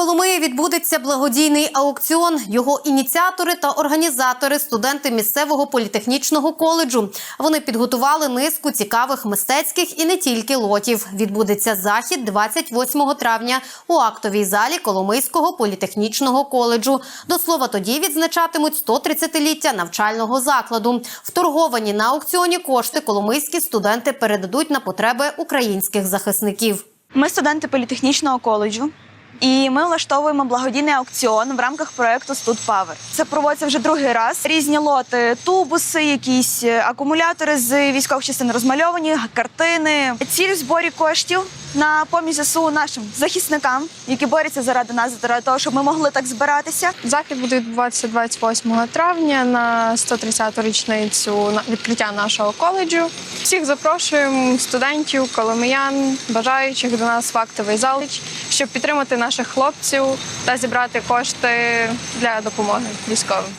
Коломиї відбудеться благодійний аукціон. Його ініціатори та організатори студенти місцевого політехнічного коледжу. Вони підготували низку цікавих мистецьких і не тільки лотів. Відбудеться захід 28 травня у актовій залі Коломийського політехнічного коледжу. До слова, тоді відзначатимуть 130-ліття навчального закладу. Вторговані на аукціоні кошти коломийські студенти передадуть на потреби українських захисників. Ми студенти політехнічного коледжу. І ми влаштовуємо благодійний аукціон в рамках проекту Студ Павер. Це проводиться вже другий раз. Різні лоти, тубуси, якісь е, акумулятори з військових частин розмальовані, картини. Ціль в зборі коштів на поміч ЗСУ нашим захисникам, які борються заради нас, заради того, щоб ми могли так збиратися. Захід буде відбуватися 28 травня на 130-ту річницю відкриття нашого коледжу. Всіх запрошуємо студентів, коломиян, бажаючих до нас в актовий зал, щоб підтримати наших хлопців та зібрати кошти для допомоги військовим.